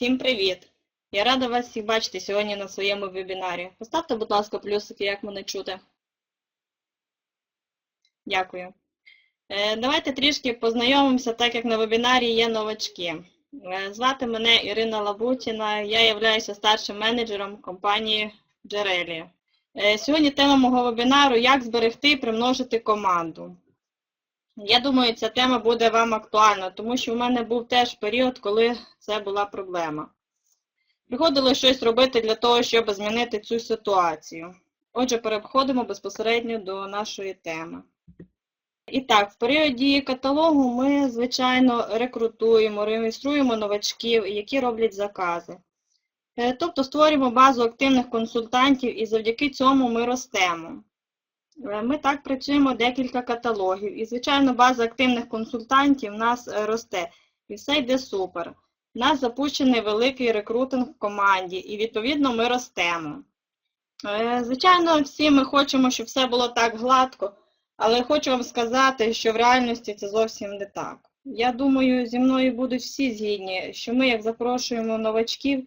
Всім привіт! Я рада вас всіх бачити сьогодні на своєму вебінарі. Поставте, будь ласка, плюсики, як мене чути. Дякую. Е, Давайте трішки познайомимося, так як на вебінарі є новачки. Е, Звати мене Ірина Лабутіна, я являюся старшим менеджером компанії Джерелі. Е, Сьогодні тема мого вебінару Як зберегти і примножити команду. Я думаю, ця тема буде вам актуальна, тому що в мене був теж період, коли це була проблема. Приходилось щось робити для того, щоб змінити цю ситуацію. Отже, переходимо безпосередньо до нашої теми. І так, в період дії каталогу ми, звичайно, рекрутуємо, реєструємо новачків, які роблять закази. Е, Тобто створюємо базу активних консультантів і завдяки цьому ми ростемо. Е, Ми так працюємо декілька каталогів. І, звичайно, база активних консультантів в нас е, росте. І все йде супер. У нас запущений великий рекрутинг в команді, і, відповідно, ми ростемо. Е, Звичайно, всі ми хочемо, щоб все було так гладко, але хочу вам сказати, що в реальності це зовсім не так. Я думаю, зі мною будуть всі згідні, що ми, як запрошуємо новачків,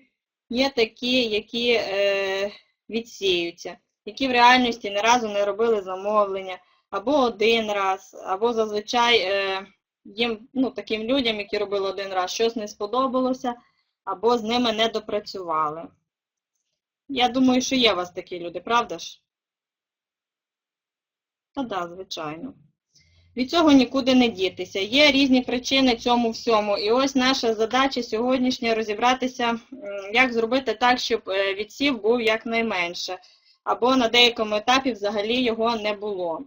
є такі, які е, відсіються які в реальності ні разу не робили замовлення, або один раз, або зазвичай е, їм, ну, таким людям, які робили один раз, щось не сподобалося, або з ними не допрацювали. Я думаю, що є у вас такі люди, правда ж? Та да, звичайно. Від цього нікуди не дітися. Є різні причини цьому всьому. І ось наша задача сьогоднішня розібратися, як зробити так, щоб е, відсів був якнайменше або на деякому етапі взагалі його не було.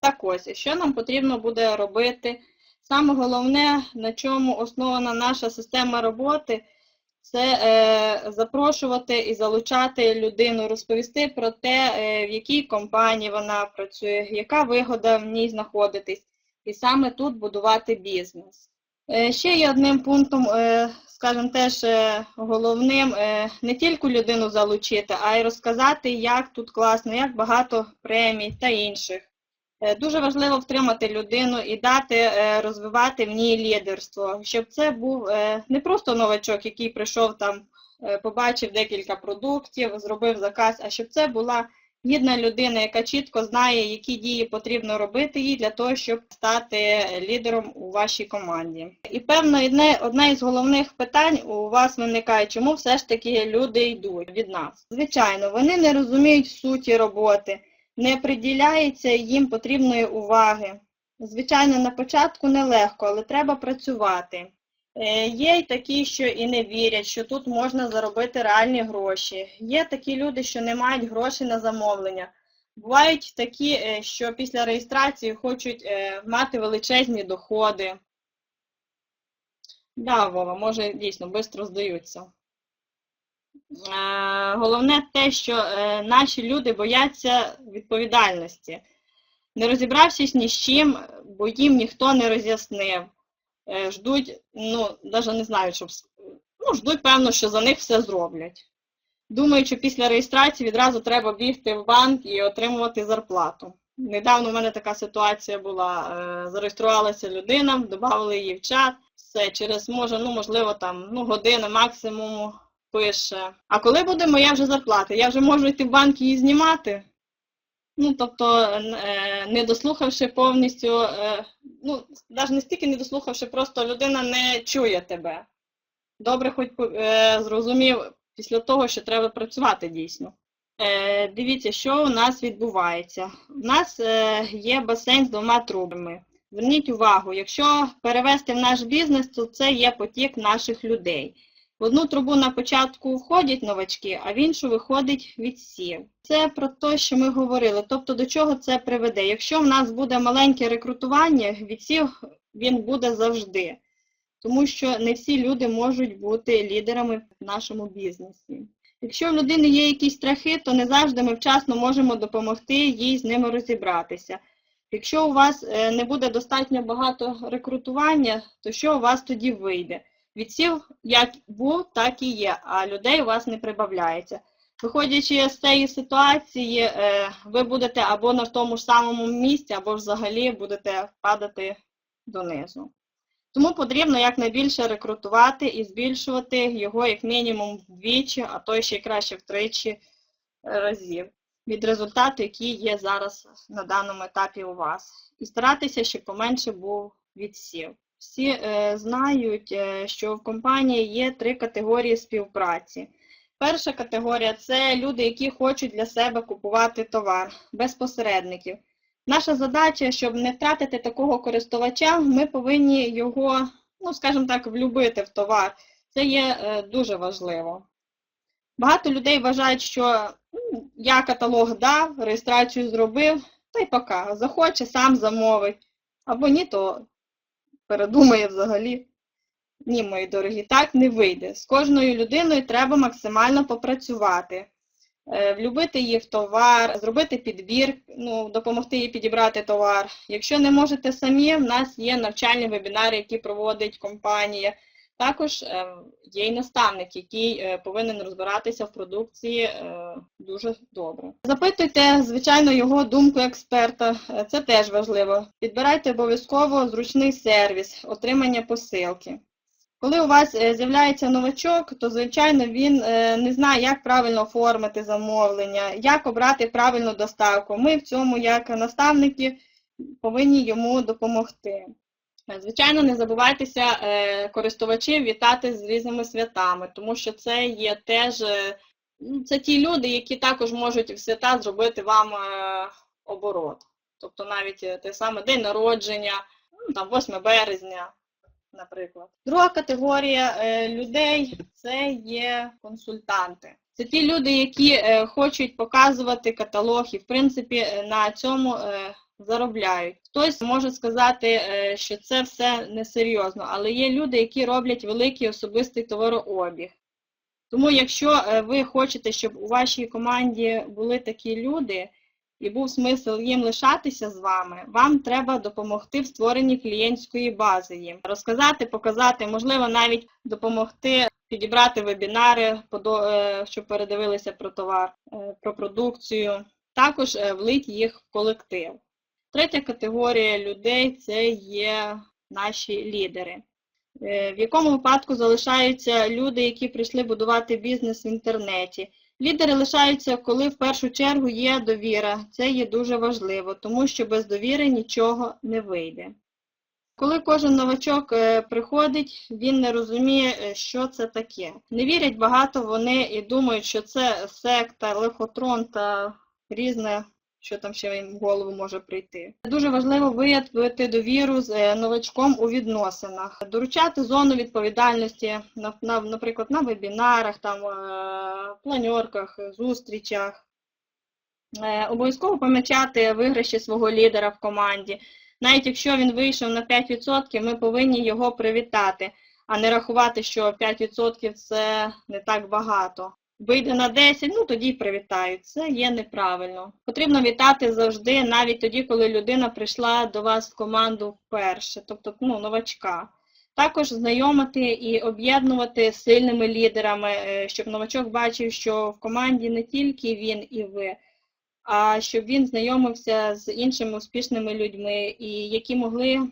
Так ось, що нам потрібно буде робити? Саме головне, на чому основана наша система роботи, це е, запрошувати і залучати людину, розповісти про те, е, в якій компанії вона працює, яка вигода в ній знаходитись, і саме тут будувати бізнес. Е, ще є одним пунктом, е, скажімо, теж е, головним е, не тільки людину залучити, а й розказати, як тут класно, як багато премій та інших. Е, Дуже важливо втримати людину і дати розвивати в ній лідерство, щоб це був не просто новачок, який прийшов там, побачив декілька продуктів, зробив заказ, а щоб це була гідна людина, яка чітко знає, які дії потрібно робити їй для того, щоб стати лідером у вашій команді. І певно, одне, із головних питань у вас виникає, чому все ж таки люди йдуть від нас. Звичайно, вони не розуміють суті роботи, не приділяється їм потрібної уваги. Звичайно, на початку нелегко, але треба працювати. Е, Є й такі, що і не вірять, що тут можна заробити реальні гроші. Є такі люди, що не мають грошей на замовлення. Бувають такі, е, що після реєстрації хочуть е, мати величезні доходи. Да, Вова, може дійсно швидко здаються. Головне те, що наші люди бояться відповідальності. Не розібравшись ні з чим, бо їм ніхто не роз'яснив. Е, Ждуть, ну, навіть не знаю, щоб, ну, ждуть, певно, що за них все зроблять. Думають, що після реєстрації відразу треба бігти в банк і отримувати зарплату. Недавно в мене така ситуація була. е, Зареєструвалася людина, додали її в чат, все, через, може, ну, можливо, там, ну, година максимум пише. А коли буде моя вже зарплата? Я вже можу йти в банк її знімати? Ну, тобто, е, не дослухавши повністю, ну, навіть не стільки не дослухавши, просто людина не чує тебе. Добре, хоч е, зрозумів після того, що треба працювати дійсно. Е, Дивіться, що у нас відбувається. У нас е, є басейн з двома трубами. Зверніть увагу, якщо перевести в наш бізнес, то це є потік наших людей. В одну трубу на початку входять новачки, а в іншу виходить відсів. Це про те, що ми говорили. Тобто до чого це приведе? Якщо в нас буде маленьке рекрутування, відсів він буде завжди. Тому що не всі люди можуть бути лідерами в нашому бізнесі. Якщо в людини є якісь страхи, то не завжди ми вчасно можемо допомогти їй з ними розібратися. Якщо у вас е, не буде достатньо багато рекрутування, то що у вас тоді вийде? Відсів як був, так і є, а людей у вас не прибавляється. Виходячи з цієї ситуації, е, ви будете або на тому ж самому місці, або взагалі будете падати донизу. Тому потрібно якнайбільше рекрутувати і збільшувати його як мінімум вдвічі, а то ще й краще втричі е, разів від результату, який є зараз на даному етапі у вас. І старатися, щоб поменше був відсів. Всі е, знають, е, що в компанії є три категорії співпраці. Перша категорія це люди, які хочуть для себе купувати товар без посередників. Наша задача, щоб не втратити такого користувача, ми повинні його, ну скажімо так, влюбити в товар. Це є е, дуже важливо. Багато людей вважають, що ну, я каталог дав, реєстрацію зробив, та й пока. Захоче, сам замовить. Або ні, то передумає взагалі. Ні, мої дорогі, так не вийде. З кожною людиною треба максимально попрацювати, е, влюбити її в товар, зробити підбір, ну, допомогти їй підібрати товар. Якщо не можете самі, в нас є навчальні вебінари, які проводить компанія. Також е, є й наставник, який е, повинен розбиратися в продукції е, дуже добре. Запитуйте, звичайно, його думку експерта, е, це теж важливо. Підбирайте обов'язково зручний сервіс, отримання посилки. Коли у вас з'являється новачок, то, звичайно, він не знає, як правильно оформити замовлення, як обрати правильну доставку. Ми в цьому, як наставники, повинні йому допомогти. Звичайно, не забувайтеся е, користувачів вітати з різними святами, тому що це є теж е, ну, це ті люди, які також можуть в свята зробити вам е, оборот. Тобто навіть той самий день народження, ну, там 8 березня, наприклад. Друга категорія людей це є консультанти. Це ті люди, які хочуть показувати каталог і, в принципі, на цьому заробляють. Хтось може сказати, е, що це все несерйозно, але є люди, які роблять великий особистий товарообіг. Тому, якщо е, ви хочете, щоб у вашій команді були такі люди, і був смисл їм лишатися з вами, вам треба допомогти в створенні клієнтської бази їм. Розказати, показати, можливо, навіть допомогти підібрати вебінари, е, щоб передивилися про товар, про продукцію. Також влить їх в колектив. Третя категорія людей це є наші лідери. Е, В якому випадку залишаються люди, які прийшли будувати бізнес в інтернеті. Лідери лишаються, коли в першу чергу є довіра. Це є дуже важливо, тому що без довіри нічого не вийде. Коли кожен новачок е, приходить, він не розуміє, е, що це таке. Не вірять багато вони і думають, що це секта, лихотрон та різне, що там ще їм в голову може прийти. Дуже важливо виявити довіру з е, новачком у відносинах, доручати зону відповідальності, на- на- наприклад, на вебінарах, там, е, планерках, зустрічах. Е, Обов'язково помічати виграші свого лідера в команді. Навіть якщо він вийшов на 5%, ми повинні його привітати, а не рахувати, що 5% це не так багато. Вийде на 10, ну тоді привітають. Це є неправильно. Потрібно вітати завжди, навіть тоді, коли людина прийшла до вас в команду вперше, тобто ну, новачка. Також знайомити і об'єднувати сильними лідерами, е, щоб новачок бачив, що в команді не тільки він і ви, а щоб він знайомився з іншими успішними людьми, і які могли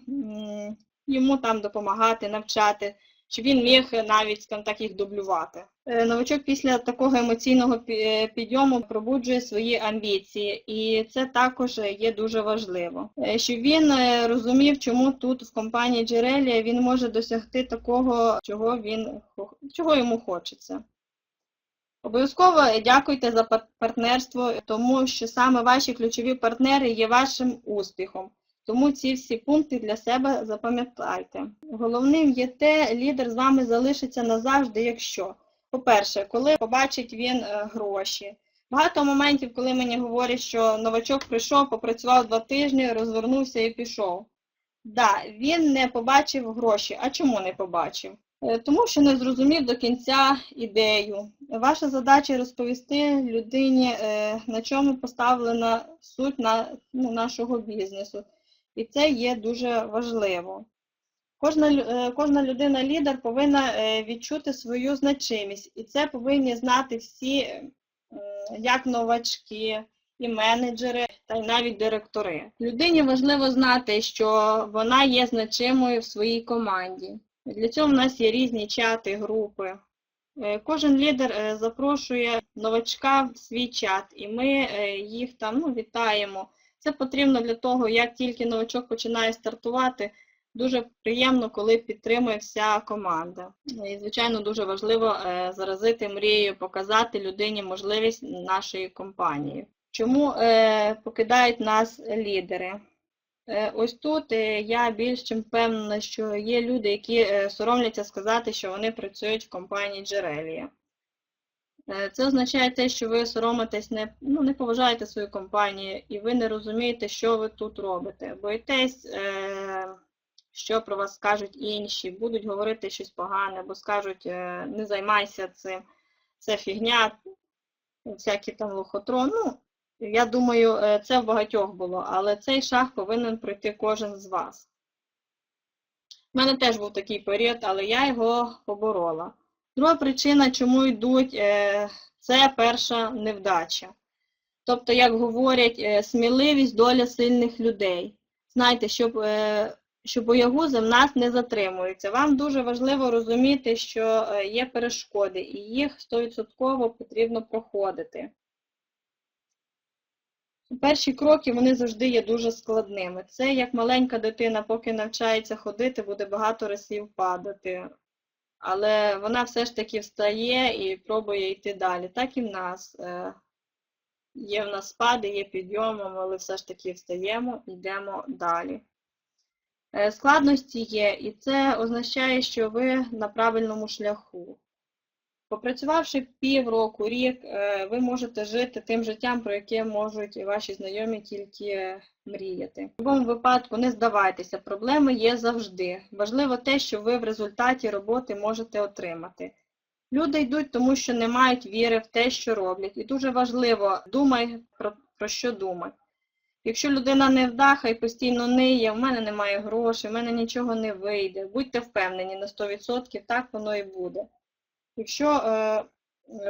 йому там допомагати, навчати, щоб він міг навіть, скажімо так, їх дублювати. Е, Новачок після такого емоційного е, підйому пробуджує свої амбіції, і це також є дуже важливо. Е, Щоб він розумів, чому тут в компанії Джерелія він може досягти такого, чого він чого йому хочеться. Обов'язково дякуйте за партнерство, тому що саме ваші ключові партнери є вашим успіхом. Тому ці всі пункти для себе запам'ятайте. Головним є те, лідер з вами залишиться назавжди, якщо, по-перше, коли побачить він е, гроші. Багато моментів, коли мені говорять, що новачок прийшов, попрацював два тижні, розвернувся і пішов. Да, він не побачив гроші. А чому не побачив? Е, Тому що не зрозумів до кінця ідею. Ваша задача розповісти людині, е, на чому поставлена суть на, ну, нашого бізнесу. І це є дуже важливо. Кожна, е, кожна людина-лідер повинна е, відчути свою значимість. І це повинні знати всі, е, як новачки, і менеджери, та й навіть директори. Людині важливо знати, що вона є значимою в своїй команді. Для цього в нас є різні чати, групи. Кожен лідер запрошує новачка в свій чат, і ми їх там ну, вітаємо. Це потрібно для того, як тільки новачок починає стартувати, дуже приємно, коли підтримує вся команда. І, звичайно, дуже важливо е, заразити мрією, показати людині можливість нашої компанії. Чому е, покидають нас лідери? Е, Ось тут я більш чим впевнена, що є люди, які соромляться сказати, що вони працюють в компанії Джерелія. Це означає те, що ви соромитесь, не, ну, не поважаєте свою компанію і ви не розумієте, що ви тут робите. Боїтесь, е, що про вас скажуть інші, будуть говорити щось погане, або скажуть, е, не займайся цим, це фігня, всякі там лохотрон. Ну, я думаю, е, це в багатьох було, але цей шаг повинен пройти кожен з вас. У мене теж був такий період, але я його поборола. Друга причина, чому йдуть, е, це перша невдача. Тобто, як говорять, сміливість доля сильних людей. Знаєте, щоб, що боягузи в нас не затримуються. Вам дуже важливо розуміти, що е, є перешкоди, і їх 100% потрібно проходити. Перші кроки вони завжди є дуже складними. Це як маленька дитина, поки навчається ходити, буде багато разів падати. Але вона все ж таки встає і пробує йти далі. Так і в нас. Е, Є в нас спади, є підйоми, але все ж таки встаємо, йдемо далі. Е, Складності є, і це означає, що ви на правильному шляху. Попрацювавши півроку, рік, е, ви можете жити тим життям, про яке можуть ваші знайомі тільки мріяти. В будь-якому випадку не здавайтеся, проблеми є завжди. Важливо те, що ви в результаті роботи можете отримати. Люди йдуть, тому що не мають віри в те, що роблять. І дуже важливо, думай про, про що думати. Якщо людина не вдаха і постійно ниє, в мене немає грошей, в мене нічого не вийде, будьте впевнені на 100%, так воно і буде. Якщо е,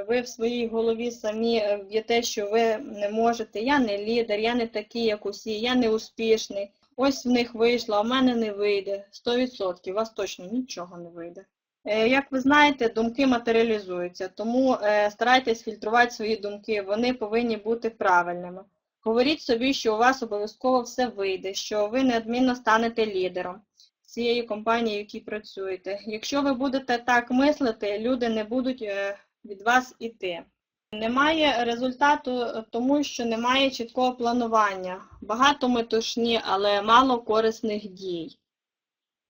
ви в своїй голові самі е, в'єте, що ви не можете, я не лідер, я не такий, як усі, я не успішний, ось в них вийшло, а в мене не вийде, 100%, у вас точно нічого не вийде. Е, Як ви знаєте, думки матеріалізуються, тому е, старайтесь фільтрувати свої думки, вони повинні бути правильними. Говоріть собі, що у вас обов'язково все вийде, що ви неодмінно станете лідером цієї компанії, в якій працюєте. Якщо ви будете так мислити, люди не будуть е, від вас іти. Немає результату, е, тому що немає чіткого планування. Багато метушні, але мало корисних дій.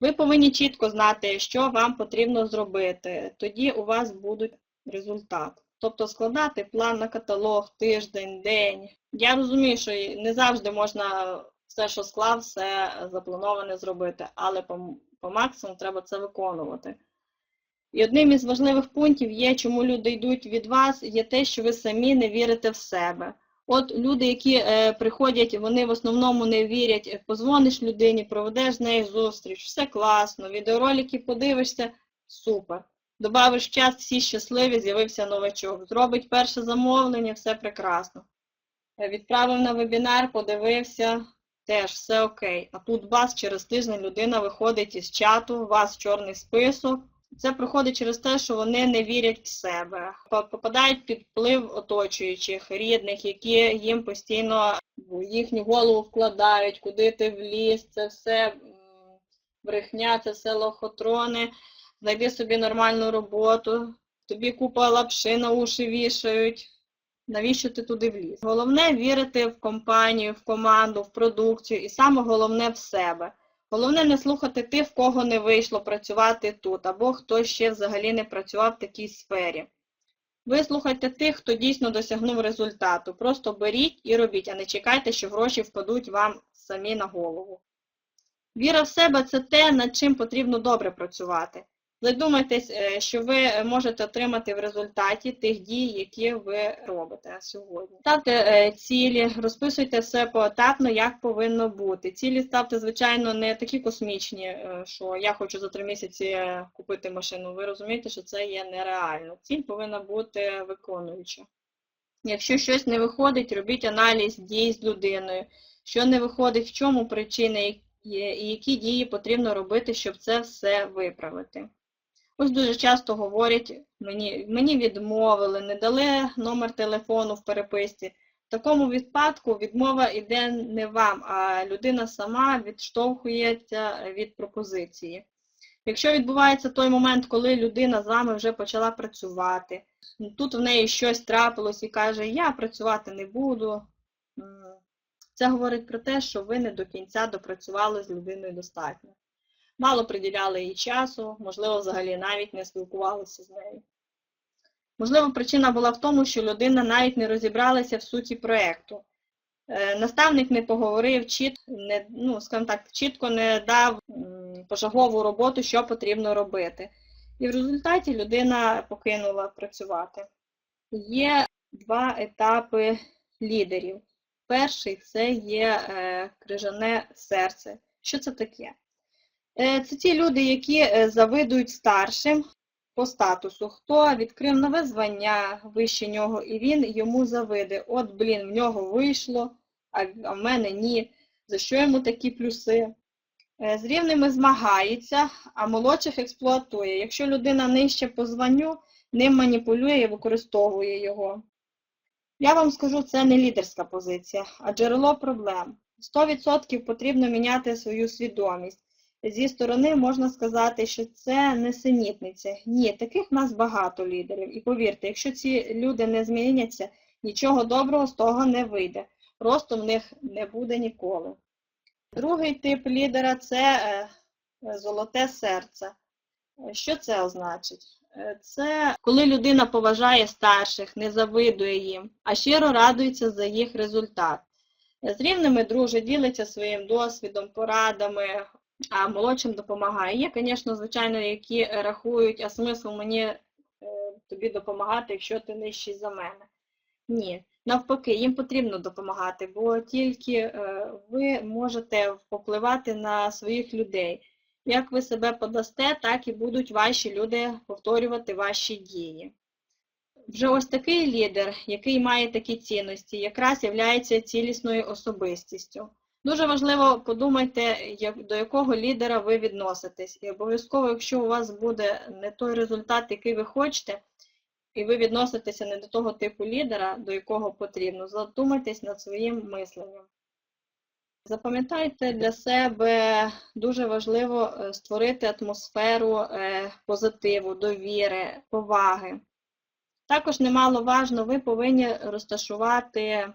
Ви повинні чітко знати, що вам потрібно зробити. Тоді у вас буде результат. Тобто складати план на каталог, тиждень, день. Я розумію, що не завжди можна все, що склав, все заплановане зробити, але по, по максимуму треба це виконувати. І одним із важливих пунктів є, чому люди йдуть від вас, є те, що ви самі не вірите в себе. От люди, які е, приходять, вони в основному не вірять, позвониш людині, проведеш з нею зустріч, все класно, відеоролики подивишся, супер. Добавиш час, всі щасливі, з'явився новачок. Зробить перше замовлення, все прекрасно. Е, Відправив на вебінар, подивився, теж все окей. А тут бас через тиждень людина виходить із чату, у вас чорний список. Це проходить через те, що вони не вірять в себе, попадають під вплив оточуючих, рідних, які їм постійно в їхню голову вкладають, куди ти вліз, це все брехня, це все лохотрони, знайди собі нормальну роботу, тобі купа лапши на уші вішають. Навіщо ти туди вліз? Головне вірити в компанію, в команду, в продукцію і саме головне в себе. Головне не слухати тих, в кого не вийшло працювати тут, або хто ще взагалі не працював в такій сфері. Ви слухайте тих, хто дійсно досягнув результату. Просто беріть і робіть, а не чекайте, що гроші впадуть вам самі на голову. Віра в себе це те, над чим потрібно добре працювати. Задумайтесь, е, що ви можете отримати в результаті тих дій, які ви робите сьогодні. Ставте е, цілі, розписуйте все поетапно, як повинно бути. Цілі ставте, звичайно, не такі космічні, е, що я хочу за три місяці купити машину. Ви розумієте, що це є нереально. Ціль повинна бути виконуюча. Якщо щось не виходить, робіть аналіз дій з людиною. Що не виходить, в чому причини і які дії потрібно робити, щоб це все виправити. Ось дуже часто говорять, мені, мені відмовили, не дали номер телефону в переписці. В такому випадку відмова йде не вам, а людина сама відштовхується від пропозиції. Якщо відбувається той момент, коли людина з вами вже почала працювати, тут в неї щось трапилось і каже, я працювати не буду, це говорить про те, що ви не до кінця допрацювали з людиною достатньо. Мало приділяли їй часу, можливо, взагалі навіть не спілкувалися з нею. Можливо, причина була в тому, що людина навіть не розібралася в суті проєкту. Е, Наставник не поговорив, чіт, не, ну, так, чітко не дав м, пошагову роботу, що потрібно робити. І в результаті людина покинула працювати. Є два етапи лідерів. Перший це є е, крижане серце. Що це таке? Е, Це ті люди, які е, завидують старшим по статусу. Хто відкрив нове звання вище нього, і він йому завиде. От, блін, в нього вийшло, а в мене ні. За що йому такі плюси? Е, З рівними змагається, а молодших експлуатує. Якщо людина нижче по званню, ним маніпулює і використовує його. Я вам скажу, це не лідерська позиція, а джерело проблем. 100% потрібно міняти свою свідомість. Зі сторони можна сказати, що це несенітниця. Ні, таких в нас багато лідерів. І повірте, якщо ці люди не зміняться, нічого доброго з того не вийде. Росту в них не буде ніколи. Другий тип лідера це е, золоте серце. Що це означить? Е, Це коли людина поважає старших, не завидує їм, а щиро радується за їх результат. З рівними дружить, ділиться своїм досвідом, порадами, молодшим допомагає. Є, звісно, звичайно, які е, рахують, а смисл мені е, тобі допомагати, якщо ти нижчий за мене. Ні, навпаки, їм потрібно допомагати, бо тільки е, ви можете впливати на своїх людей. Як ви себе подасте, так і будуть ваші люди повторювати ваші дії. Вже ось такий лідер, який має такі цінності, якраз є цілісною особистістю. Дуже важливо подумайте, як, до якого лідера ви відноситесь. І обов'язково, якщо у вас буде не той результат, який ви хочете, і ви відноситеся не до того типу лідера, до якого потрібно, задумайтесь над своїм мисленням. Запам'ятайте для себе дуже важливо е, створити атмосферу е, позитиву, довіри, поваги. Також немало важно, ви повинні розташувати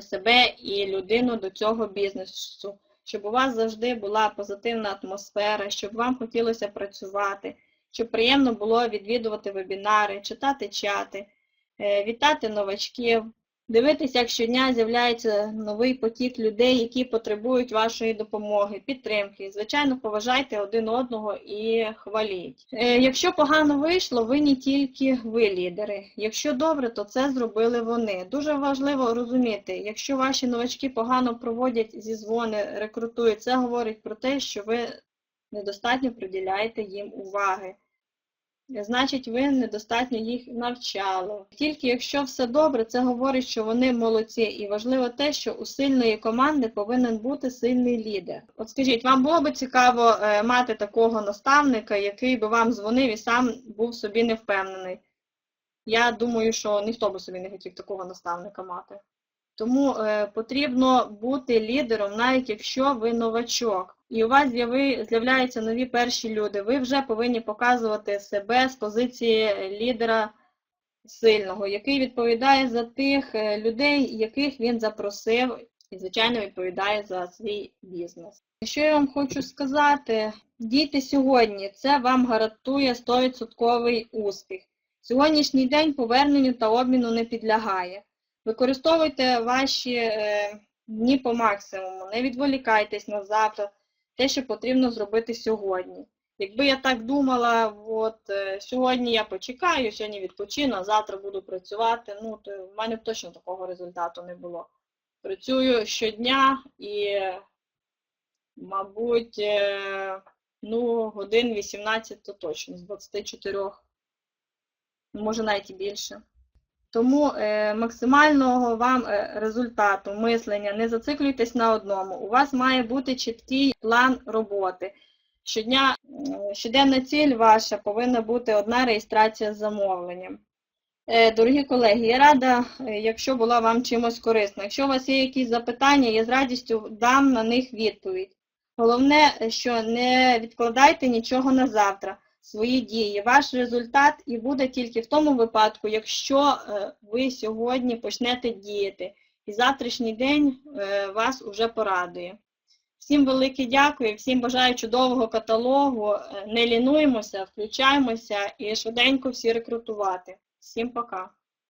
себе і людину до цього бізнесу, щоб у вас завжди була позитивна атмосфера, щоб вам хотілося працювати, щоб приємно було відвідувати вебінари, читати чати, е, вітати новачків, дивитися, як щодня з'являється новий потік людей, які потребують вашої допомоги, підтримки. Звичайно, поважайте один одного і хваліть. Е, Якщо погано вийшло, ви не тільки ви лідери. Якщо добре, то це зробили вони. Дуже важливо розуміти, якщо ваші новачки погано проводять зізвони, рекрутують, це говорить про те, що ви недостатньо приділяєте їм уваги. Значить, ви недостатньо їх навчали. Тільки якщо все добре, це говорить, що вони молодці. І важливо те, що у сильної команди повинен бути сильний лідер. От скажіть, вам було би цікаво е, мати такого наставника, який би вам дзвонив і сам був собі невпевнений? Я думаю, що ніхто би собі не хотів такого наставника мати. Тому е, потрібно бути лідером, навіть якщо ви новачок, і у вас з'являються нові перші люди. Ви вже повинні показувати себе з позиції лідера сильного, який відповідає за тих е, людей, яких він запросив, і, звичайно, відповідає за свій бізнес. Що я вам хочу сказати, дійте сьогодні, це вам гарантує 100% успіх. Сьогоднішній день поверненню та обміну не підлягає. Використовуйте ваші е, дні по максимуму, не відволікайтесь на завтра, те, що потрібно зробити сьогодні. Якби я так думала, от е, сьогодні я почекаю, сьогодні відпочину, а завтра буду працювати, ну, то в мене б точно такого результату не було. Працюю щодня і, мабуть, е, ну, годин 18 то точно, з 24, може навіть і більше. Тому е, максимального вам е, результату мислення не зациклюйтесь на одному. У вас має бути чіткий план роботи. Щодня, щоденна ціль ваша повинна бути одна реєстрація з замовленням. Е, Дорогі колеги, я рада, якщо була вам чимось корисна. Якщо у вас є якісь запитання, я з радістю дам на них відповідь. Головне, що не відкладайте нічого на завтра, свої дії. Ваш результат і буде тільки в тому випадку, якщо е, ви сьогодні почнете діяти, і завтрашній день е, вас уже порадує. Всім велике дякую, всім бажаю чудового каталогу. Е, Не лінуємося, включаємося і швиденько всі рекрутувати. Всім пока!